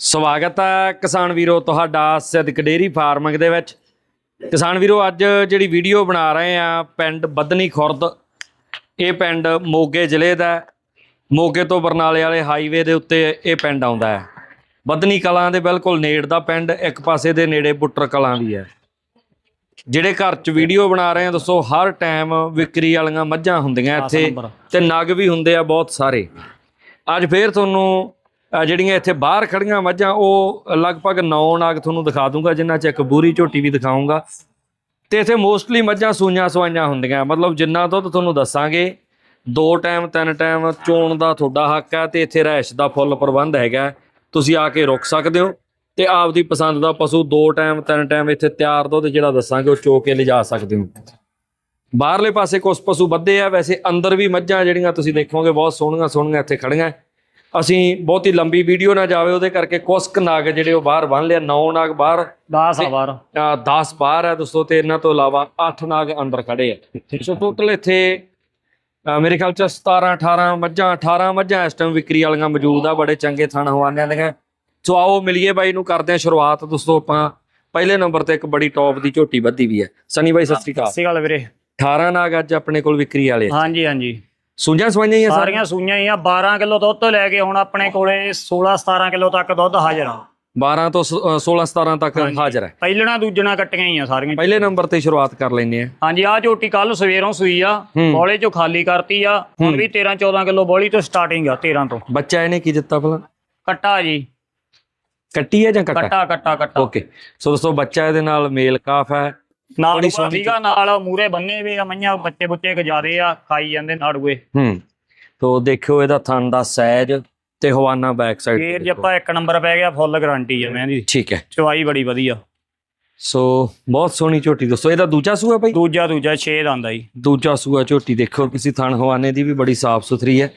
ਸਵਾਗਤ ਹੈ ਕਿਸਾਨ ਵੀਰੋ ਤੁਹਾਡਾ ਸਿੱਧਕ ਡੇਰੀ ਫਾਰਮਿੰਗ ਦੇ ਵਿੱਚ। ਕਿਸਾਨ ਵੀਰੋ ਅੱਜ ਜਿਹੜੀ ਵੀਡੀਓ ਬਣਾ ਰਹੇ ਆ ਪਿੰਡ ਬੱਦਨੀ ਖੁਰਦ। ਇਹ ਪਿੰਡ ਮੋਗੇ ਜ਼ਿਲ੍ਹੇ ਦਾ। ਮੋਗੇ ਤੋਂ ਬਰਨਾਲੇ ਵਾਲੇ ਹਾਈਵੇ ਦੇ ਉੱਤੇ ਇਹ ਪਿੰਡ ਆਉਂਦਾ ਹੈ। ਬੱਦਨੀ ਕਲਾਂ ਦੇ ਬਿਲਕੁਲ ਨੇੜ ਦਾ ਪਿੰਡ ਇੱਕ ਪਾਸੇ ਦੇ ਨੇੜੇ ਬੁੱਟਰ ਕਲਾਂ ਵੀ ਹੈ। ਜਿਹੜੇ ਘਰ 'ਚ ਵੀਡੀਓ ਬਣਾ ਰਹੇ ਆ ਦੱਸੋ ਹਰ ਟਾਈਮ ਵਿਕਰੀ ਵਾਲੀਆਂ ਮੱਝਾਂ ਹੁੰਦੀਆਂ ਇੱਥੇ ਤੇ ਨਗ ਵੀ ਹੁੰਦੇ ਆ ਬਹੁਤ ਸਾਰੇ। ਅੱਜ ਫੇਰ ਤੁਹਾਨੂੰ ਜਿਹੜੀਆਂ ਇੱਥੇ ਬਾਹਰ ਖੜੀਆਂ ਮੱਝਾਂ ਉਹ ਲਗਭਗ 9 ਨਾਗ ਤੁਹਾਨੂੰ ਦਿਖਾ ਦੂੰਗਾ ਜਿਨ੍ਹਾਂ ਚ ਇੱਕ ਬੂਰੀ ਝੋਟੀ ਵੀ ਦਿਖਾਉਂਗਾ ਤੇ ਇੱਥੇ ਮੋਸਟਲੀ ਮੱਝਾਂ ਸੂਈਆਂ ਸਵਾਈਆਂ ਹੁੰਦੀਆਂ। ਮਤਲਬ ਜਿੰਨਾ ਦੁੱਧ ਤੁਹਾਨੂੰ ਦੱਸਾਂਗੇ, ਦੋ ਟਾਈਮ, ਤਿੰਨ ਟਾਈਮ, ਚੋਣ ਦਾ ਤੁਹਾਡਾ ਹੱਕ ਹੈ ਤੇ ਇੱਥੇ ਰਹਿਸ਼ ਦਾ ਫੁੱਲ ਪ੍ਰਬੰਧ ਹੈਗਾ। ਤੁਸੀਂ ਆ ਕੇ ਰੁਕ ਸਕਦੇ ਹੋ ਤੇ ਆਪਦੀ ਪਸੰਦ ਦਾ ਪਸ਼ੂ ਦੋ ਟਾਈਮ, ਤਿੰਨ ਟਾਈਮ ਇੱਥੇ ਤਿਆਰ ਦੁੱਧ ਜਿਹੜਾ ਦੱਸਾਂਗੇ, ਉਹ ਚੋ ਕੇ ਲਿਜਾ ਸਕਦੇ ਹੋ। ਬਾਹਰਲੇ ਪਾਸੇ ਕੁਝ ਪਸ਼ੂ ਵੱਧੇ ਆ, ਵੈਸੇ ਅੰਦਰ ਵੀ ਮੱਝਾਂ ਜਿਹੜੀਆਂ ਤੁਸੀਂ ਦੇਖੋਗੇ, ਬਹੁਤ ਸੋਹਣੀਆਂ ਸੋਹਣੀਆਂ ਇੱਥੇ ਖੜੀਆਂ ਅਸੀਂ ਬਹੁਤੀ ਲੰਬੀ ਵੀਡੀਓ ਨਾ ਜਾਵੇ ਉਹਦੇ ਕਰਕੇ ਕੁਸਕ ਨਾਗ ਜਿਹੜੇ ਉਹ ਬਾਹਰ ਬੰਨ ਲਿਆ 9 ਨਾਗ ਬਾਹਰ। 10 ਆ ਬਾਰ 10 ਬਾਹਰ ਹੈ ਦੋਸਤੋ ਤੇ ਇਹਨਾਂ ਤੋਂ ਇਲਾਵਾ 8 ਨਾਗ ਅੰਦਰ ਖੜੇ ਆ। ਸੋ ਟੋਟਲ ਇੱਥੇ ਮੇਰੇ ਖਿਆਲ ਚ 17 18 ਮੱਝਾਂ 18 ਮੱਝਾਂ ਇਸ ਟਾਈਮ ਵਿਕਰੀ ਵਾਲੀਆਂ ਮੌਜੂਦ ਆ ਬੜੇ ਚੰਗੇ ਥਣ ਹਵਾਨਿਆਂ ਦੀਆਂ। ਸੋ ਆਓ ਮਿਲੀਏ ਬਾਈ ਨੂੰ ਕਰਦੇ ਆ ਸ਼ੁਰੂਆਤ ਦੋਸਤੋ ਆਪਾਂ। ਪਹਿਲੇ ਨੰਬਰ ਤੇ ਇੱਕ ਬੜੀ ਟੌਪ ਦੀ ਝੋਟੀ ਵੱਧੀ ਵੀ ਹੈ। ਸਨੀ ਬਾਈ ਸਤਿ ਸ਼੍ਰੀ ਅਕਾਲ। ਸਹੀ ਗੱਲ ਵੀਰੇ। 18 ਨਾਗ ਅੱਜ ਆਪਣੇ ਕੋਲ ਵਿਕਰੀ ਵਾਲੇ। ਹਾਂਜੀ ਹਾਂਜੀ। ਸੂਈਆਂ ਸਵਾਈਆਂ ਹੀ ਆ ਸਾਰੀਆਂ? ਸਾਰੀਆਂ ਸੂਈਆਂ ਹੀ ਆ 12 ਕਿਲੋ ਦੁੱਧ ਤੋਂ ਲੈ ਕੇ ਹੁਣ ਆਪਣੇ ਕੋਲੇ 16 17 ਕਿਲੋ ਤੱਕ ਦੁੱਧ ਹਾਜ਼ਰ ਆ। 12 ਤੋਂ 16 17 ਤੱਕ ਹਾਜ਼ਰ ਹੈ। ਪਹਿਲਣਾ ਦੂਜਣਾ ਕੱਟੀਆਂ ਹੀ ਆ ਸਾਰੀਆਂ ਪਹਿਲੇ ਨੰਬਰ ਤੇ ਸ਼ੁਰੂਆਤ ਕਰ ਲੈਂਦੇ ਆ। ਹਾਂਜੀ ਆ ਝੋਟੀ ਕੱਲ ਸਵੇਰੋਂ ਸੂਈ ਆ ਹੂੰ। ਬੋਲੇ ਚੋਂ ਖਾਲੀ ਕਰਤੀ ਆ ਹੁਣ ਵੀ 13 14 ਕਿਲੋ ਬੋਲੀ ਤੋਂ ਸਟਾਰਟਿੰਗ ਆ 13 ਤੋਂ। ਬੱਚਾ ਇਹਨੇ ਕੀ ਦਿੱਤਾ ਭਲਾ? ਕੱਟਾ ਜੀ। ਕੱਟੀ ਹੈ ਜਾਂ ਕੱਟਾ? ਕੱਟਾ ਕੱਟਾ ਕੱਟਾ। ਓਕੇ। ਸੋ ਦੋਸਤੋ ਬੱਚਾ ਇਹਦੇ ਨਾਲ ਮੇਲ ਕਾਫ ਹੈ। ਨਾਲ ਉਹ ਸੋਹਣੀ ਠੀਕਾ ਨਾਲ ਮੂਰੇ ਬੰਨੇ ਵੀ ਆ ਮਈਆਂ ਬੱਚੇ ਬੁੱਚੇ ਗਜਾਦੇ ਆ ਖਾਈ ਜਾਂਦੇ ਨਾੜੂਏ ਹੂੰ ਤੋ ਦੇਖਿਓ ਇਹਦਾ ਥਣ ਦਾ ਸਾਈਜ਼ ਤੇ ਹਵਾਨਾ ਬੈਕ ਸਾਈਡ ਫੇਰ ਜੇ ਆਪਾਂ ਇੱਕ ਨੰਬਰ ਪੈ ਗਿਆ ਫੁੱਲ ਗਾਰੰਟੀ ਆ ਮੈਂ ਦੀ ਠੀਕ ਹੈ। ਚਵਾਈ ਬੜੀ ਵਧੀਆ। ਸੋ ਬਹੁਤ ਸੋਹਣੀ ਝੋਟੀ ਦੋਸਤੋ ਇਹਦਾ ਦੂਜਾ ਸੂਆ ਭਾਈ? ਦੂਜਾ ਦੂਜਾ 6 ਆਂਦਾ ਜੀ। ਦੂਜਾ ਸੂਆ ਝੋਟੀ ਦੇਖੋ ਤੁਸੀਂ ਥਣ ਹਵਾਨੇ ਦੀ ਵੀ ਬੜੀ ਸਾਫ਼ ਸੁਥਰੀ ਹੈ।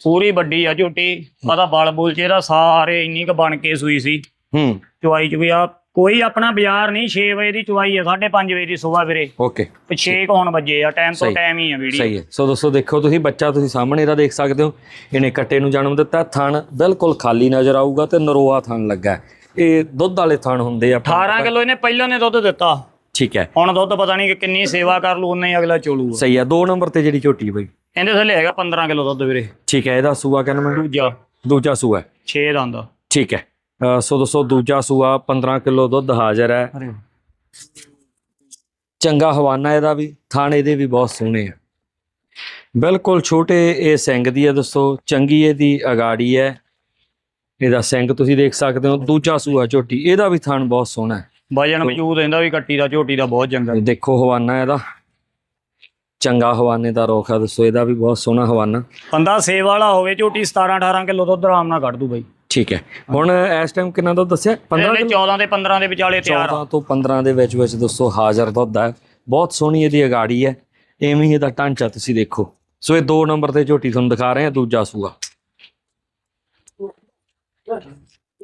ਪੂਰੀ ਵੱਡੀ ਆ ਝੋਟੀ ਪਤਾ ਬਲ ਬੁਲ ਚ ਇਹਦਾ ਸਾਰੇ ਇੰਨੀ ਕ ਬਣ ਕੇ ਸੂਈ ਸੀ। ਹੂੰ। ਚੁਆਈ ਚ ਵੀ ਆ ਕੋਈ ਆਪਣਾ ਬਾਜ਼ਾਰ ਨਹੀਂ 6 ਵਜੇ ਦੀ ਚੁਆਈ ਆ 5:30 ਵਜੇ ਦੀ ਸਵੇਰ ਵੀਰੇ। ਓਕੇ ਤੇ 6 ਹੋਣ ਵੱਜੇ ਆ ਟਾਈਮ ਤੋਂ ਸਹੀ। ਟਾਈਮ ਹੀ ਆ ਵੀਡੀਓ ਸਹੀ ਹੈ। ਸੋ ਦੋਸਤੋ ਦੇਖੋ ਤੁਸੀਂ ਬੱਚਾ ਤੁਸੀਂ ਸਾਹਮਣੇ ਇਹਦਾ ਦੇਖ ਸਕਦੇ ਹੋ। ਇਹਨੇ ਕੱਟੇ ਨੂੰ ਜਨਮ ਦਿੱਤਾ ਥਣ ਬਿਲਕੁਲ ਖਾਲੀ ਨਜ਼ਰ ਆਊਗਾ ਤੇ ਨਰੋਆ ਥਣ ਲੱਗਾ ਹੈ। ਇਹ ਦੁੱਧ ਵਾਲੇ ਥਣ ਹੁੰਦੇ ਆ 18 ਕਿਲੋ ਇਹਨੇ ਪਹਿਲਾਂ ਨੇ ਦੁੱਧ ਦਿੱਤਾ। ਠੀਕ ਹੈ। ਹੁਣ ਦੁੱਧ ਪਤਾ ਨਹੀਂ ਕਿ ਕਿੰਨੀ ਸੇਵਾ ਕਰ ਲੂ ਉਨਾ ਹੀ ਅਗਲਾ ਚੋਲੂਗਾ ਸਹੀ ਹੈ। ਦੋ ਨੰਬਰ ਤੇ ਜਿਹੜੀ ਝੋਟੀ ਹੈ ਬਈ। ਇਹਦੇ ਥੱਲੇ ਹੈਗਾ 15 ਕਿਲੋ ਦੁੱਧ ਵੀਰੇ। ਠੀਕ ਹੈ ਇਹਦਾ ਸੂਆ ਕਹਿੰਦਾ ਮੈਂ ਦੂਜਾ। ਦੂਜਾ ਸੂਆ। ਹੈ। 6 ਦਾ ਆਂਦਾ ਠੀਕ ਹੈ। ਸੋ ਦੋਸਤੋ ਦੂਜਾ ਸੂਆ 15 ਕਿਲੋ ਦੁੱਧ ਹਾਜ਼ਰ ਹੈ। ਚੰਗਾ ਹਵਾਨਾ ਇਹਦਾ ਵੀ ਥਾਣ ਇਹਦੇ ਵੀ ਬਹੁਤ ਸੋਹਣੇ ਆ। ਬਿਲਕੁਲ ਛੋਟੇ ਇਹ ਸਿੰਘ ਦੀ ਹੈ ਦੋਸਤੋ ਚੰਗੀ ਇਹਦੀ ਅਗਾੜੀ ਹੈ। ਇਹਦਾ ਸਿੰਘ ਤੁਸੀਂ ਦੇਖ ਸਕਦੇ ਹੋ ਦੂਜਾ ਸੂਆ ਝੋਟੀ ਇਹਦਾ ਵੀ ਥਾਣ ਬਹੁਤ ਸੋਹਣਾ ਹੈ। ਵਜਨ ਵਜੂਦ ਇਹਦਾ ਵੀ ਕੱਟੀ ਦਾ ਝੋਟੀ ਦਾ ਬਹੁਤ ਚੰਗਾ। ਦੇਖੋ ਹਵਾਨਾ ਇਹਦਾ। ਚੰਗਾ ਹਵਾਨੇ ਦਾ ਰੋਖ ਆ ਦੋਸਤੋ ਇਹਦਾ ਵੀ ਬਹੁਤ ਸੋਹਣਾ ਹਵਾਨਾ। ਬੰਦਾ ਸੇਵਾ ਵਾਲਾ ਹੋਵੇ ਝੋਟੀ 17 18 ਕਿਲੋ ਦੁੱਧ ਆਰਾਮ ਨਾਲ ਕੱਢ ਦੂ ਬਾਈ। ਠੀਕ ਹੈ। ਹੁਣ ਇਸ ਟਾਈਮ ਕਿੰਨਾ ਦੁੱਧ ਦੱਸਿਆ? 15 ਇਹਦੇ 14 ਤੇ 15 ਦੇ ਵਿਚਾਲੇ ਤਿਆਰ ਆ। 14 ਤੋਂ 15 ਦੇ ਵਿੱਚ ਵਿੱਚ ਦੋਸਤੋ ਹਾਜ਼ਰ ਦੁੱਧ ਹੈ। ਬਹੁਤ ਸੋਹਣੀ ਇਹਦੀ ਅਗਾੜੀ ਹੈ। ਐਵੇਂ ਹੀ ਇਹਦਾ ਢਾਂਚਾ ਤੁਸੀਂ ਦੇਖੋ। ਸੋ ਇਹ ਦੋ ਨੰਬਰ ਤੇ ਝੋਟੀ ਤੁਹਾਨੂੰ ਦਿਖਾ ਰਹੇ ਹਾਂ ਦੂਜਾ ਸੂਆ।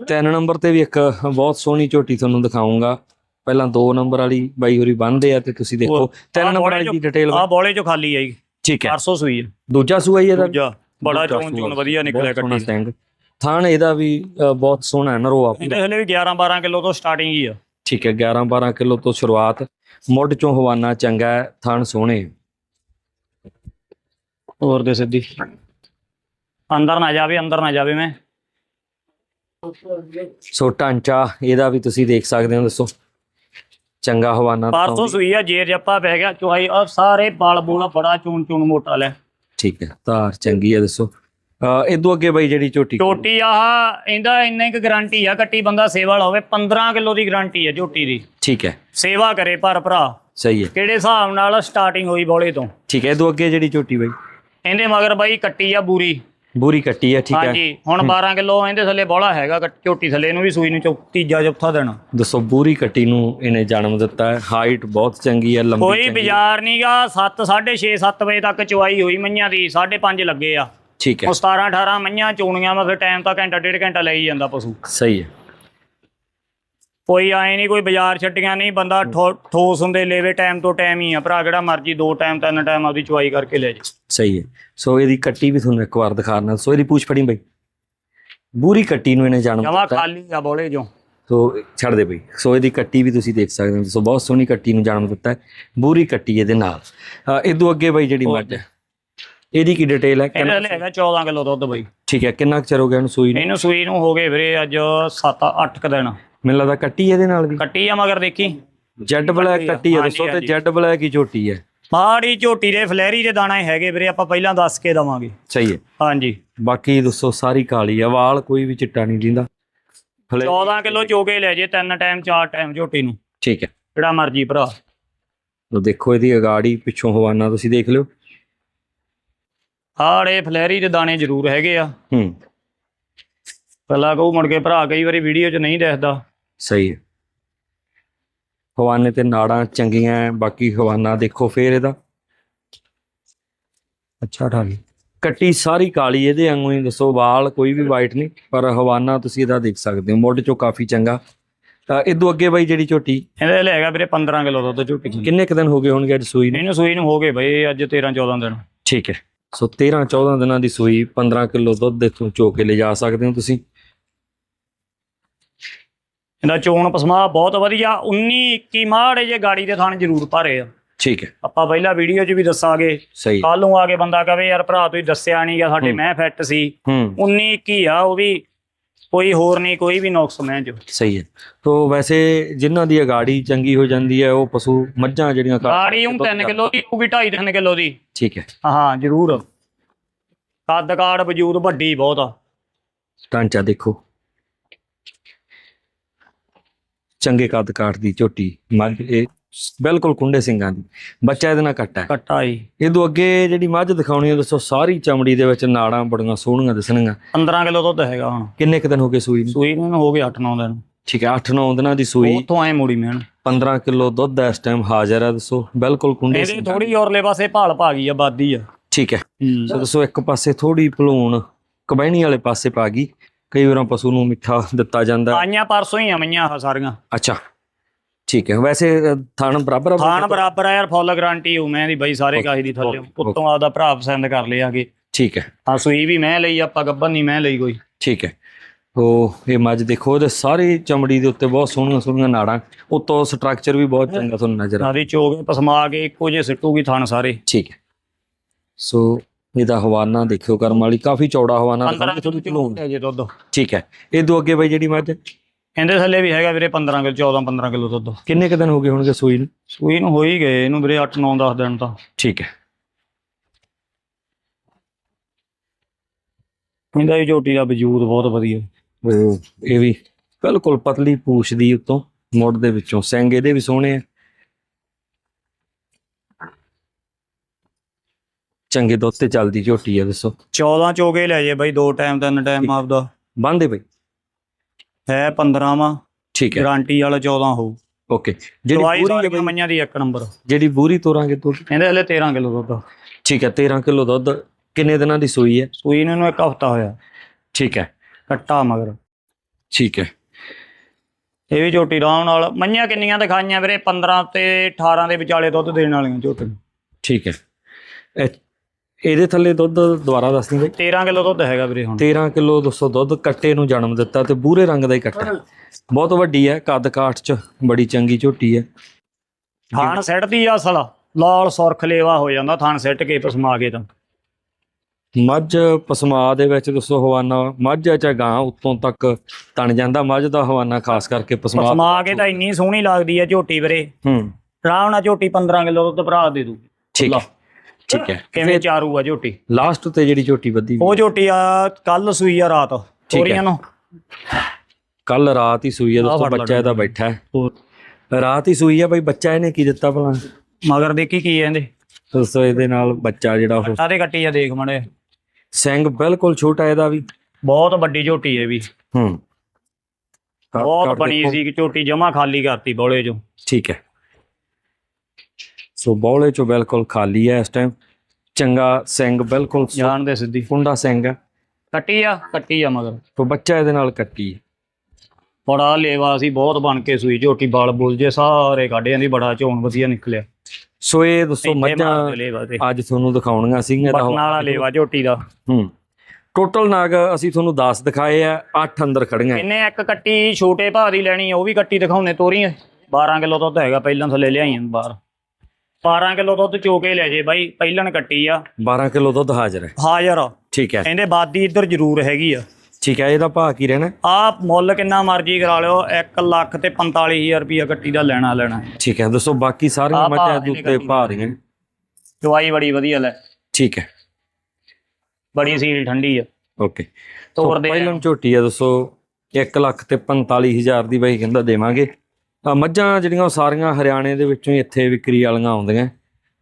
ਤਿੰਨ ਨੰਬਰ ਤੇ ਵੀ ਇੱਕ ਬਹੁਤ ਸੋਹਣੀ ਝੋਟੀ ਤੁਹਾਨੂੰ ਦਿਖਾਉਂਗਾ ਪਹਿਲਾਂ ਦੋ ਨੰਬਰ ਵਾਲੀ ਬਾਈ ਹੋਰੀ ਬੰਨਦੇ ਆ ਤੇ ਤੁਸੀਂ ਦੇਖੋ। ਤਿੰਨ ਨੰਬਰ ਵਾਲੀ ਦੀ ਚੋਂ- ਡਿਟੇਲ ਆ ਬੋਲੇ ਚੋਂ ਖਾਲੀ ਆਈ ਠੀਕ ਹੈ। 400 ਸੂਈ ਆ। ਦੂਜਾ ਸੂਆ ਹੀ ਇਹਦਾ। ਦੂਜਾ। ਬੜਾ। ਚੋਣ ਵਧੀਆ ਨਿਕਲਿਆ ਕੱਟੀ। ਥਾਣ ਇਹਦਾ ਵੀ ਅ, ਬਹੁਤ ਸੋਹਣਾ ਹੈ ਨਰੋਆ ਇਹਦੇ ਹਲੇ ਵੀ 11 12 ਕਿਲੋ ਤੋਂ ਸਟਾਰਟਿੰਗ ਹੀ ਆ। ਠੀਕ ਹੈ 11 12 ਕਿਲੋ ਤੋਂ ਸ਼ੁਰੂਆਤ। ਮੁੱਢ ਚੋਂ ਹਵਾਨਾ ਚੰਗਾ ਹੈ ਥਣ ਸੋਹਣੇ ਹੋਰ ਦੇ ਸਿੱਧੀ। ਅੰਦਰ ਨਾ ਜਾਵੇ ਅੰਦਰ ਨਾ ਜਾਵੇ ਮੈਂ। ਸੋ ਢਾਂਚਾ ਇਹਦਾ ਵੀ ਤੁਸੀਂ ਦੇਖ ਸਕਦੇ ਹੋ ਦੱਸੋ। ਚੰਗਾ ਹਵਾਨਾ ਤੋਂ ਪਰਸੋਂ ਸੂਈ ਆ ਜੇਰ ਜੱਪਾ ਪੈ ਗਿਆ ਚੁਆਈ ਆ ਸਾਰੇ ਬਲ ਬੂਲਾ ਬੜਾ ਚੂਣ ਚੂਣ ਮੋਟਾ ਲੈ। ਠੀਕ ਹੈ ਧਾਰ ਚੰਗੀ ਹੈ ਦੱਸੋ। ਇਦੋਂ ਅੱਗੇ ਬਈ ਜਿਹੜੀ ਝੋਟੀ ਝੋਟੀ ਆਹ ਇਹਦਾ ਇੰਨਾ ਇੱਕ ਗਾਰੰਟੀ ਆ ਕੱਟੀ ਬੰਦਾ ਸੇਵਾ ਵਾਲਾ ਹੋਵੇ 15 ਕਿਲੋ ਦੀ ਗਾਰੰਟੀ ਆ ਝੋਟੀ ਦੀ। ਠੀਕ ਹੈ। ਸੇਵਾ ਕਰੇ ਪਰ ਭਰਾ। ਸਹੀ ਹੈ। ਕਿਹੜੇ ਹਿਸਾਬ ਨਾਲ ਸਟਾਰਟਿੰਗ ਹੋਈ ਬੋਲੇ ਤੋਂ? ਠੀਕ ਹੈ ਇਦੋਂ ਅੱਗੇ ਜਿਹੜੀ ਝੋਟੀ ਬਈ? ਇਹਦੇ ਮਗਰ ਬਾਈ ਕੱਟੀ ਆ ਬੂਰੀ। ਬੂਰੀ ਕੱਟੀ ਹੈ ਠੀਕ ਹੈ। ਹਾਂਜੀ ਹੁਣ 12 ਕਿਲੋ ਇਹਦੇ ਥੱਲੇ ਬੋਲਾ ਹੈਗਾ ਝੋਟੀ ਥੱਲੇ ਇਹਨੂੰ ਵੀ ਸੂਈ ਨੂੰ ਤੀਜਾ ਚੌਥਾ ਦੇਣਾ ਦੱਸੋ ਬੂਰੀ ਕੱਟੀ ਨੂੰ ਇਹਨੇ ਜਨਮ ਦਿੱਤਾ ਹੈ ਹਾਈਟ ਬਹੁਤ ਚੰਗੀ ਹੈ ਲੰਬੀ ਕੋਈ। ਬਾਜ਼ਾਰ ਨਹੀਂਗਾ 7 6:30 7 ਵਜੇ ਤੱਕ ਚੁਆਈ ਹੋਈ ਮਈਆਂ ਦੀ 5:30 ਲੱਗੇ ਆ। ਠੀਕ ਹੈ। ਉਹ 17 18 ਮਈਆਂ ਚੋਣੀਆਂ ਵਾ ਫਿਰ ਟਾਈਮ ਤਾਂ ਘੰਟਾ ਡੇਢ ਘੰਟਾ ਲਈ ਜਾਂਦਾ ਪਸ਼ੂ। ਸਹੀ ਹੈ। ਕੋਈ ਆਏ ਨਹੀਂ ਕੋਈ ਬਾਜ਼ਾਰ ਛੱਡੀਆਂ ਨਹੀਂ ਬੰਦਾ ਠੋਸ ਹੁੰਦੇ ਲੈਵੇ ਟਾਈਮ ਤੋਂ ਟਾਈਮ ਹੀ ਆ। ਭਰਾ ਜਿਹੜਾ ਮਰਜ਼ੀ ਦੋ ਟਾਈਮ ਤਿੰਨ ਟਾਈਮ ਆਪਦੀ ਚੁਆਈ ਕਰਕੇ ਲੈ ਜਾ। ਸਹੀ ਹੈ। ਸੋ ਇਹਦੀ ਕੱਟੀ ਵੀ ਤੁਹਾਨੂੰ ਇੱਕ ਵਾਰ ਦਿਖਾਣਾ ਸੋ ਇਹਦੀ ਪੂਛ ਫੜੀ ਬਈ। ਬੂਰੀ ਕੱਟੀ ਨੂੰ ਇਹਨੇ ਜਨਮ ਜਮਾ ਖਾਲੀ ਆ ਬੋਲੇ ਜੋ ਸੋ ਛੱਡ ਦੇ ਬਈ। ਸੋ ਇਹਦੀ ਕੱਟੀ ਵੀ ਤੁਸੀਂ ਦੇਖ ਸਕਦੇ ਹੋ। ਸੋ ਬਹੁਤ ਸੋਹਣੀ ਕੱਟੀ ਨੂੰ ਜਨਮ ਦਿੱਤਾ ਹੈ ਬੂਰੀ ਕੱਟੀ ਇਹਦੇ ਨਾਲ। ਅ, ਇਦੋਂ ਅੱਗੇ ਬਈ ਜਿਹੜੀ ਮੱਝ ਹੈ ਇਹਦੀ ਕੀ ਡਿਟੇਲ ਹੈ? ਇਹਦਾ ਹੈਗਾ 14 ਕਿਲੋ ਦੁੱਧ ਬਈ। ਠੀਕ ਹੈ ਕਿੰਨਾ ਚਿਰ ਹੋ ਗਿਆ ਇਹਨੂੰ ਸੂਈ ਨੂੰ? ਇਹਨੂੰ ਸੂਈ ਨੂੰ ਹੋ ਗਏ ਵੀਰੇ ਅੱਜ 7-8 ਕ ਦਿਨ। ਮੈਨੂੰ ਲੱਗਦਾ ਕੱਟੀ ਇਹਦੇ ਨਾਲ ਵੀ। ਕੱਟੀ ਆ ਮਗਰ ਦੇਖੀ। ਜੈਡ ਬਲੈਕ ਕੱਟੀ ਹਾਂਜੀ, ਦੱਸੋ ਤੇ। ਜੈਡ ਬਲੈਕ ਹੀ ਝੋਟੀ ਹੈ। ਮਾੜੀ ਝੋਟੀ ਦੇ ਫਲੈਰੀ ਦੇ ਦਾਣਾ ਹੈਗੇ ਵੀਰੇ ਆਪਾਂ ਪਹਿਲਾਂ ਦੱਸ ਕੇ ਦਵਾਂਗੇ। ਸਹੀ ਹੈ। ਹਾਂਜੀ। ਬਾਕੀ ਦੱਸੋ ਸਾਰੀ ਕਾਲੀ ਆ ਵਾਲ ਕੋਈ ਵੀ ਚਿੱਟਾ ਨਹੀਂ ਦਿੰਦਾ। ਫਲੇ 14 ਕਿਲੋ ਚੋਗੇ ਲੈ ਜੇ ਤਿੰਨ ਟਾਈਮ ਚਾਰ ਟਾਈਮ ਝੋਟੀ ਨੂੰ। ਠੀਕ ਹੈ। ਜਿਹੜਾ ਮਰਜ਼ੀ ਭਰਾ। ਲੋ ਦੇਖੋ ਇਹਦੀ ਅਗਾੜੀ ਪਿੱਛੋਂ ਹਵਾਨਾ ਤੁਸੀਂ ਦੇਖ ਲਿਓ। ਆੜੇ ਫਲੈਰੀ ਦੇ ਦਾਣੇ ਜ਼ਰੂਰ ਹੈਗੇ ਆ। ਹੂੰ। ਪਹਿਲਾਂ ਕਹੂ ਮੁੜ ਕੇ ਭਰਾ ਕਈ ਵਾਰੀ ਵੀਡੀਓ 'ਚ ਨਹੀਂ ਦਿਖਦਾ। ਸਹੀ ਹੈ। ਹਵਾਨੇ ਤੇ ਨਾੜਾਂ ਚੰਗੀਆਂ ਹੈ, ਬਾਕੀ ਹਵਾਨਾ ਦੇਖੋ ਫੇਰ ਇਹਦਾ। ਅੱਛਾ ਠਾਲੀ ਕੱਟੀ ਸਾਰੀ ਕਾਲੀ ਇਹਦੇ ਵਾਂਗੂ ਹੀ ਦੱਸੋ ਵਾਲ ਕੋਈ ਵੀ ਵਾਈਟ ਨਹੀਂ ਪਰ ਹਵਾਨਾ ਤੁਸੀਂ ਇਹਦਾ ਦੇਖ ਸਕਦੇ ਹੋ ਮੁੱਢ ਚੋਂ ਕਾਫੀ ਚੰਗਾ। ਤਾਂ ਇਦੋਂ ਅੱਗੇ ਬਾਈ ਜਿਹੜੀ ਝੋਟੀ? ਇਹਦੇ ਲਈ ਹੈਗਾ ਵੀਰੇ 15 ਕਿਲੋ ਦੁੱਧ ਝੋਟੀ। ਕਿੰਨੇ ਕੁ ਦਿਨ ਹੋ ਗਏ ਹੋਣਗੇ ਅੱਜ ਸੂਈ ਨੂੰ? ਇਹਨੂੰ ਸੂਈ ਨੂੰ ਹੋ ਗਏ ਬਈ ਅੱਜ 13 14 ਦਿਨ। ਠੀਕ ਹੈ। ਸੋ 13 14 ਦਿਨਾਂ ਦੀ ਸੂਈ 15 ਕਿਲੋ ਦੁੱਧ ਇੱਥੋਂ ਚੋ ਕੇ ਲਿਜਾ ਸਕਦੇ ਹੋ ਤੁਸੀਂ। ਇਹਦਾ ਚੋਣ ਪਸਮਾ ਬਹੁਤ ਵਧੀਆ 19 21 ਮਾੜੇ ਜੇ ਗਾੜੀ ਦੇ ਥਾਣ ਜ਼ਰੂਰ ਭਰੇ ਆ। ਠੀਕ ਹੈ। ਆਪਾਂ ਪਹਿਲਾਂ ਵੀਡੀਓ 'ਚ ਵੀ ਦੱਸਾਂਗੇ ਸਹੀ। ਕੱਲ ਨੂੰ ਆ ਕੇ ਬੰਦਾ ਕਵੇ ਯਾਰ ਭਰਾ ਤੁਸੀਂ ਦੱਸਿਆ ਨਹੀਂਗਾ ਸਾਡੇ ਹੂੰ। ਮੈਂ ਫਿੱਟ ਸੀ। ਹੂੰ। 19 21 ਆ ਉਹ ਵੀ ਕੋਈ ਹੋਰ ਨਹੀਂ ਕੋਈ ਵੀ ਨੁਕਸ ਮੈਂ ਜੋ। ਸਹੀ ਹੈ। ਤੋ ਵੈਸੇ ਜਿਨ੍ਹਾਂ ਦੀ ਅਗਾੜੀ ਚੰਗੀ ਹੋ ਜਾਂਦੀ ਹੈ ਉਹ ਪਸ਼ੂ ਮੱਝਾਂ ਜਿਹੜੀਆਂ ਗਾੜੀ ਉਹ 3 ਕਿਲੋ ਦੀ ਹੋਊਗੀ 2.5 3 ਕਿਲੋ ਦੀ। ਠੀਕ ਹੈ। ਹਾਂ ਜ਼ਰੂਰ। ਕੱਦ ਕਾੜ ਵਜੂਦ ਵੱਡੀ ਬਹੁਤ ਆ। ਢਾਂਚਾ ਦੇਖੋ। ਚੰਗੇ ਕੱਦ ਕਾਠ ਦੀ ਝੋਟੀ ਮੱਝ ਇਹ ਬਿਲਕੁਲ ਕੁੰਡੇ ਸਿੰਘਾਂ ਦੀ। ਬੱਚਾ ਇਹਦੇ ਨਾਲ ਕੱਟਾ ਹੈ। ਕੱਟਾ ਹੀ ਇਹਦੋਂ ਅੱਗੇ ਜਿਹੜੀ ਮੱਝ ਦਿਖਾਉਣੀ ਹੈ ਦੱਸੋ ਸਾਰੀ ਚਮੜੀ ਦੇ ਵਿੱਚ ਨਾੜਾਂ ਬੜੀਆਂ ਸੋਹਣੀਆਂ ਦਿਸਣਗੀਆਂ। 15 ਕਿਲੋ ਦੁੱਧ ਹੈਗਾ ਹੁਣ। ਕਿੰਨੇ ਕੁ ਦਿਨ ਹੋ ਗਏ ਸੂਈ ਨੂੰ? ਸੂਈ ਨੂੰ ਹੋ ਗਏ 8-9 ਦਿਨ। ਠੀਕ ਹੈ 8-9 ਦਿਨਾਂ ਦੀ ਸੂਈ। ਉੱਥੋਂ ਐ ਮੋੜੀ ਮੈਨ 15 ਕਿਲੋ ਦੁੱਧ ਇਸ ਟਾਈਮ ਹਾਜ਼ਰ ਹੈ ਦੱਸੋ ਬਿਲਕੁਲ ਕੁੰਡੇ ਇਹਦੇ ਸਿੰਘਾਂ। ਥੋੜੀ ਔਰਲੇ ਪਾਸੇ ਭਾਲ ਪਾ ਗਈ ਆ ਬਾਦੀ ਆ। ਠੀਕ ਹੈ। ਸੋ ਦੱਸੋ ਇੱਕ ਪਾਸੇ ਥੋੜੀ ਭਲੂਣ ਕਬੈਣੀ ਵਾਲੇ ਪਾਸੇ ਪਾ ਗਈ। ਕਈ ਵਾਰਾਂ ਪਸ਼ੂ ਨੂੰ ਮਿੱਠਾ ਦਿੱਤਾ ਜਾਂਦਾ। ਆਈਆਂ ਪਰਸੋਂ ਹੀ ਆ ਮਈਆਂ ਆਹ ਸਾਰੀਆਂ। ਅੱਛਾ। ਠੀਕ ਹੈ ਵੈਸੇ ਥਣ ਬਰਾਬਰ ਆ ਥਾਣ ਬਰਾਬਰ ਆ ਯਾਰ ਫੁੱਲ ਗਾਰੰਟੀ ਹੋ ਮੈਂ ਦੀ ਬਾਈ ਸਾਰੇ ਕਾਹੀ ਦੀ ਥੱਲੇ ਉੱਤੋਂ ਆਪਦਾ ਭਰਾ ਪਸੰਦ ਕਰ ਲਿਆਗੇ। ਠੀਕ ਹੈ। ਹਾਂ ਸੂਈ ਵੀ ਮੈਂ ਲਈ ਆਪਾਂ ਗੱਬਨ ਨਹੀਂ ਮੈਂ ਲਈ ਕੋਈ। ਠੀਕ ਹੈ। ਉਹ ਇਹ ਮੱਝ ਦੇਖੋ ਉਹਦੇ ਸਾਰੀ ਚਮੜੀ ਦੇ ਉੱਤੇ ਬਹੁਤ ਸੋਹਣੀਆਂ ਸੋਹਣੀਆਂ ਨਾੜਾਂ ਉੱਤੋਂ ਸਟਰਕਚਰ ਵੀ ਬਹੁਤ ਚੰਗਾ ਤੁਹਾਨੂੰ ਨਜ਼ਰ ਆ। ਆਦੀ ਚੋਗੇ ਪਸਮਾ ਕੇ ਇੱਕੋ ਜੇ ਸਿੱਟੂਗੀ ਥਾਣ ਸਾਰੇ। ਠੀਕ ਹੈ। ਸੋ ਇਹਦਾ ਹਵਾਨਾ ਦੇਖਿਓ ਕਰਮ ਵਾਲੀ ਕਾਫੀ ਚੌੜਾ ਹਵਾਨਾ 15 ਥੋੜੀ ਭਲੂਣ ਹੈ ਜੇ ਦੁੱਧ। ਠੀਕ ਹੈ। ਇਹ ਦੋ ਅੱਗੇ ਬਾਈ ਜਿਹੜੀ ਮੱਝ? ਇਹਦੇ ਥੱਲੇ ਵੀ ਹੈਗਾ ਵੀਰੇ 15 ਕਿਲੋ 14 15 ਕਿਲੋ ਦੁੱਧ। ਕਿੰਨੇ ਕੁ ਦਿਨ ਹੋ ਗਏ ਹੋਣਗੇ ਸੂਈ ਨੂੰ? ਸੂਈ ਨੂੰ ਹੋ ਹੀ ਗਏ ਇਹਨੂੰ ਵੀਰੇ 8 9 10 ਦਿਨ ਤਾਂ। ਠੀਕ ਹੈ। ਇਹਦਾ ਵੀ ਝੋਟੀ ਦਾ ਵਜੂਦ ਬਹੁਤ ਵਧੀਆ। ਇਹ ਵੀ ਬਿਲਕੁਲ ਪਤਲੀ ਪੂਛ ਦੀ ਉੱਤੋਂ ਮੁੱਢ ਦੇ ਵਿੱਚੋਂ। ਸਿੰਘ ਇਹਦੇ ਵੀ ਸੋਹਣੇ ਆ। ਚੰਗੇ ਦੁੱਧ ਤੇ ਚੱਲਦੀ ਝੋਟੀ ਆ ਦੱਸੋ। 14 ਚੋਗੇ ਲੈ ਜੇ ਬਾਈ ਦੋ ਟਾਈਮ ਤਿੰਨ ਟਾਈਮ ਆਪਦਾ। ਬੰਦੇ ਬਈ। ਹੈ 15 ਵਾ ਠੀਕ ਹੈ। ਗਾਰੰਟੀ ਵਾਲਾ 14 ਹੋਊ। ਓਕੇ ਜਿਹੜੀ ਦਵਾਈ ਪੂਰੀ ਸਾਰੀਆਂ ਮਈਆਂ ਦੀ ਇੱਕ ਨੰਬਰ ਜਿਹੜੀ ਪੂਰੀ ਤੋਰਾਂਗੇ ਦੁੱਧ। ਇਹਦੇ ਹਲੇ 13 ਕਿਲੋ ਦੁੱਧ। ਠੀਕ ਹੈ 13 ਕਿਲੋ ਦੁੱਧ। ਕਿੰਨੇ ਦਿਨਾਂ ਦੀ ਸੂਈ ਹੈ? ਸੂਈ ਨੂੰ ਇਹਨੂੰ ਇੱਕ ਹਫਤਾ ਹੋਇਆ। ਠੀਕ ਹੈ। ਕੱਟਾ ਮਗਰ। ਠੀਕ ਹੈ। ਇਹ ਵੀ ਝੋਟੀ ਆਰਾਮ ਨਾਲ ਮਈਆਂ ਕਿੰਨੀਆਂ ਦਿਖਾਈਆਂ ਵੀਰੇ? 15 ਤੇ 18 ਦੇ ਵਿਚਾਲੇ ਦੁੱਧ ਦੇਣ ਵਾਲੀਆਂ ਝੋਟੀ। ਠੀਕ ਹੈ। ਇਹ- ਇਹਦੇ ਥੱਲੇ ਦੁੱਧ ਦੁਬਾਰਾ ਦੱਸ ਦਿੰਦੇ 13 ਕਿਲੋ ਦੁੱਧ ਹੈਗਾ ਵੀਰੇ ਹੁਣ। 13 ਕਿਲੋ 200 ਦੁੱਧ ਕੱਟੇ ਨੂੰ ਜਨਮ ਦਿੱਤਾ ਤੇ ਬੂਰੇ ਰੰਗ ਦਾ ਹੀ ਕੱਟਾ। ਬਹੁਤ ਵੱਡੀ ਹੈ ਕੱਦ ਕਾਠ ਚ ਬੜੀ ਚੰਗੀ ਝੋਟੀ ਹੈ। ਥਾਣ ਸਿੱਟਦੀ ਆ ਅਸਲ ਲਾਲ ਸੁਰਖ ਲੇਵਾ ਹੋ ਜਾਂਦਾ ਥਾਣ ਸਿੱਟ ਕੇ ਪਸਮਾ ਕੇ ਤਾਂ। ਮੱਝ ਪਸਮਾ ਦੇ ਵਿੱਚ ਦੱਸੋ ਹਵਾਨਾ ਮੱਝ ਹੈ ਚਾਹੇ ਗਾਂ ਉੱਤੋਂ ਤੱਕ ਤਣ ਜਾਂਦਾ ਮੱਝ ਦਾ ਹਵਾਨਾ ਖਾਸ ਕਰਕੇ ਪਸਮਾ। ਪਸਮਾ ਕੇ ਤਾਂ ਇੰਨੀ ਸੋਹਣੀ ਲੱਗਦੀ ਆ ਝੋਟੀ ਵੀਰੇ। ਹੂੰ। ਆਰਾਮ ਨਾਲ ਝੋਟੀ 15 ਕਿਲੋ ਦੁੱਧ ਭਰਾ ਦੇ ਦੂ। ਠੀਕ ਹੈ। ਠੀਕ ਹੈ ਕਿਵੇਂ ਚਾਰੂ ਆ ਝੋਟੀ? ਲਾਸਟ ਤੇ ਜਿਹੜੀ ਝੋਟੀ ਵੱਧੀ ਉਹ ਝੋਟੀ ਆ ਕੱਲ ਸੂਈ ਆ ਰਾਤ। ਤੋਰੀਆਂ ਨੂੰ। ਕੱਲ ਰਾਤ ਹੀ ਸੂਈ ਆਹ ਦੋਸਤੋ ਬੱਚਾ ਇਹਦਾ ਬੈਠਾ ਹੈ। ਰਾਤ ਹੀ ਸੂਈ ਹੈ ਬਈ ਬੱਚਾ ਇਹਨੇ ਕੀ ਦਿੱਤਾ ਭਲਾ? ਮਗਰ ਦੇਖੀ ਕੀ ਕਹਿੰਦੇ ਦੋਸਤੋ ਇਹਦੇ ਨਾਲ ਬੱਚਾ ਜਿਹੜਾ ਉਹ। ਸਾਰੇ ਕੱਟੀ ਆ ਦੇਖ ਮੜੇ ਸਿੰਘ ਬਿਲਕੁਲ ਛੋਟਾ ਇਹਦਾ ਵੀ। ਬਹੁਤ ਵੱਡੀ ਝੋਟੀ ਹੈ ਵੀ। ਹੂੰ। ਬਹੁਤ ਬਣੀ ਦੇਖੋ। ਸੀ ਕਿ ਝੋਟੀ ਜਮਾ ਖਾਲੀ ਕਰਤੀ ਬੋਲੇ ਚੋਂ। ਠੀਕ ਹੈ। ਸੋ ਬੌਲੇ ਚੋਂ ਬਿਲਕੁਲ ਖਾਲੀ ਹੈ ਇਸ ਟਾਈਮ ਚੰਗਾ ਸਿੰਘ ਬਿਲਕੁਲ ਸੋ- ਜਾਣ ਦੇ ਸਿੱਧੀ। ਕੁੰਡਾ ਸਿੰਘ ਹੈ। ਕੱਟੀ ਆ ਕੱਟੀ ਆ ਮਗਰ। ਤੋ ਬੱਚਾ ਇਹਦੇ ਨਾਲ ਕੱਟੀ ਹੈ। ਬੜਾ ਲੇਵਾ ਸੀ ਬਹੁਤ ਬਣ ਕੇ ਸੂਈ ਝੋਟੀ ਬਾਲ ਬੁਲ ਜੇ ਸਾਰੇ ਕਾਢਿਆਂ ਦੀ ਬੜਾ ਝੋਣ ਵਧੀਆ ਨਿਕਲਿਆ। ਸੋ ਇਹ ਦੱਸੋ ਮੱਝਾਂ ਲੇਵਾ ਤੇ। ਅੱਜ ਤੁਹਾਨੂੰ ਦਿਖਾਉਣੀਆਂ ਸੀਗੀਆਂ ਬਟਨ ਵਾਲਾ ਲੇਵਾ ਝੋਟੀ ਦਾ। ਹੂੰ। ਟੋਟਲ ਨਾਗ ਅਸੀਂ ਤੁਹਾਨੂੰ 10 ਦਿਖਾਏ ਆ 8 ਅੰਦਰ ਖੜੀਆਂ। ਇਹਨੇ ਇੱਕ ਕੱਟੀ ਛੋਟੇ ਭਾਅ ਦੀ ਲੈਣੀ ਆ ਉਹ ਵੀ ਕੱਟੀ ਦਿਖਾਉਣੇ ਤੋਰੀ 12 ਕਿਲੋ ਦੁੱਧ ਹੈਗਾ ਪਹਿਲਾਂ ਥੱਲੇ ਲਿਆਈਆਂ ਬਾਹਰ। 12 ਕਿਲੋ ਦੁੱਧ ਚੋਕੇ ਲੈ ਜੇ ਬਾਈ ਪਹਿਲਣ ਕੱਟੀ ਆ। 12 ਕਿਲੋ ਦੁੱਧ ਹਾਜ਼ਰ ਹੈ। ਹਾਜ਼ਰ ਆ। ਠੀਕ ਹੈ। ਕਹਿੰਦੇ ਬਾਦੀ ਇੱਧਰ ਜ਼ਰੂਰ ਹੈਗੀ ਆ। ਠੀਕ ਹੈ ਇਹਦਾ ਭਾਅ ਕੀ ਰਹਿਣਾ? ਆ ਮੁੱਲ ਕਿੰਨਾ ਮਰਜ਼ੀ ਕਰਾ ਲਿਓ 1 ਲੱਖ ਤੇ 45000 ਰੁਪਿਆ ਕੱਟੀ ਦਾ ਲੈਣਾ ਲੈਣਾ। ਹੈ। ਠੀਕ ਹੈ ਦੱਸੋ ਬਾਕੀ ਸਾਰੀਆਂ ਆਹ ਮੱਝਾਂ ਦੇ ਇਹਨੇ ਉੱਤੇ। ਭਾਅ ਰਹੀਆਂ ਦਵਾਈ ਬੜੀ ਵਧੀਆ ਲੈ। ਠੀਕ ਹੈ। ਬੜੀ ਸੀਲ ਠੰਡੀ ਆ। ਓਕੇ। ਤੋਰ ਦੇ ਪਹਿਲਾਂ ਝੋਟੀ ਆ ਦੱਸੋ 1 ਲੱਖ ਤੇ 45000 ਦੀ ਬਾਈ ਕਹਿੰਦਾ ਦੇਵਾਂਗੇ। ਮੱਝਾਂ ਜਿਹੜੀਆਂ ਉਹ ਸਾਰੀਆਂ ਹਰਿਆਣੇ ਦੇ ਵਿੱਚੋਂ ਹੀ ਇੱਥੇ ਵਿਕਰੀ ਵਾਲੀਆਂ ਆਉਂਦੀਆਂ।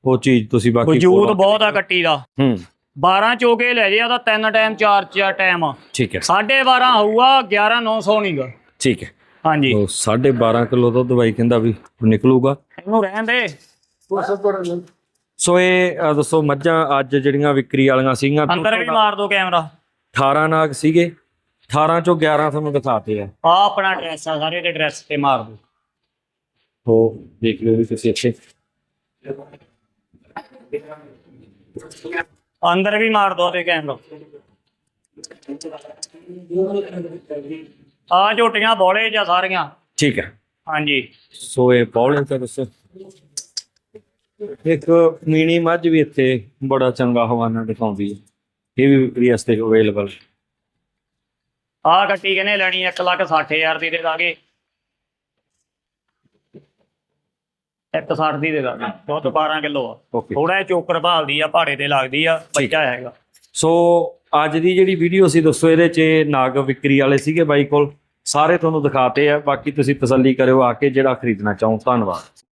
ਉਹ ਚੀਜ਼ ਤੁਸੀਂ ਬਾਕੀ ਵਜੂਦ ਕੋਲੋਂ- ਬਹੁਤ ਆ ਕੱਟੀ ਦਾ। ਹੂੰ। 12 ਚੋਕੇ ਲੈ ਜੇ ਉਹਦਾ ਤਿੰਨ ਟਾਈਮ ਚਾਰ ਚਾਰ ਟਾਈਮ ਠੀਕ ਹੈ। 12.5 ਹੋਊਗਾ 11 900 ਨਹੀਂਗਾ ਠੀਕ ਹੈ। ਹਾਂਜੀ। ਉਹ 12.5 ਕਿਲੋ ਦੁੱਧ ਬਾਈ ਕਹਿੰਦਾ ਵੀ ਨਿਕਲੂਗਾ। ਇਹਨੂੰ ਰਹਿਣ ਦੇ। ਸੋ ਇਹ ਦੱਸੋ ਮੱਝਾਂ ਅੱਜ ਜਿਹੜੀਆਂ ਵਿਕਰੀ ਵਾਲੀਆਂ ਸੀਗੀਆਂ ਅੰਦਰ ਵੀ ਮਾਰ ਦੋ ਕੈਮਰਾ। 18 ਨਾਗ ਸੀਗੇ। 18 ਚੋਂ 11 ਤੁਹਾਨੂੰ ਦਿਖਾਤੇ ਆ। ਆ ਆਪਣਾ ਐਡਰੈਸ ਆ ਸਾਰੇ ਦੇ ਐਡਰੈਸ ਤੇ ਮਾਰ ਦੋ। ਹੋ ਦੇਖ ਲਿਓ ਵੀ ਤੁਸੀਂ ਇੱਥੇ ਅੰਦਰ ਵੀ ਮਾਰ ਦੋ ਤੇ ਕੈਮਰਾ ਆ ਝੋਟੀਆਂ ਬੋਲੇ ਜਾਂ ਸਾਰੀਆਂ। ਠੀਕ ਹੈ। ਹਾਂਜੀ। ਸੋ ਇਹ ਪੌਲੇ ਤਾਂ ਦੱਸੋ। ਇੱਕ ਮੀਨੀ ਮੱਝ ਵੀ ਇੱਥੇ ਬੜਾ ਚੰਗਾ ਹਵਾਨਾ ਦਿਖਾਉਂਦੀ ਹੈ। ਇਹ ਵੀ ਵਿਕਰੀ ਵਾਸਤੇ ਅਵੇਲੇਬਲ ਆ ਕੱਟੀ ਕਿਨੇ ਲੈਣੀ 1 ਲੱਖ 60000 ਦੀ ਦੇ ਦਾਂਗੇ। 160 ਦੀ ਦੇ ਦਾਂਗੇ। ਦੁੱਧ 12 ਕਿਲੋ ਆ। ਥੋੜਾ ਜਿਹਾ ਚੋਕਰ ਭਾਲਦੀ ਆ ਪਹਾੜੇ ਤੇ ਲੱਗਦੀ ਆ ਬੱਚਾ ਹੈਗਾ। ਸੋ ਅੱਜ ਦੀ ਜਿਹੜੀ ਵੀਡੀਓ ਸੀ ਦੱਸੋ ਇਹਦੇ 'ਚ ਨਾਗ ਵਿਕਰੀ ਵਾਲੇ ਸੀਗੇ ਬਾਈ ਕੋਲ। ਸਾਰੇ ਤੁਹਾਨੂੰ ਦਿਖਾਤੇ ਆ ਬਾਕੀ ਤੁਸੀਂ ਤਸੱਲੀ ਕਰਿਓ ਆ ਕੇ ਜਿਹੜਾ ਖਰੀਦਣਾ ਚਾਹੋ। ਧੰਨਵਾਦ।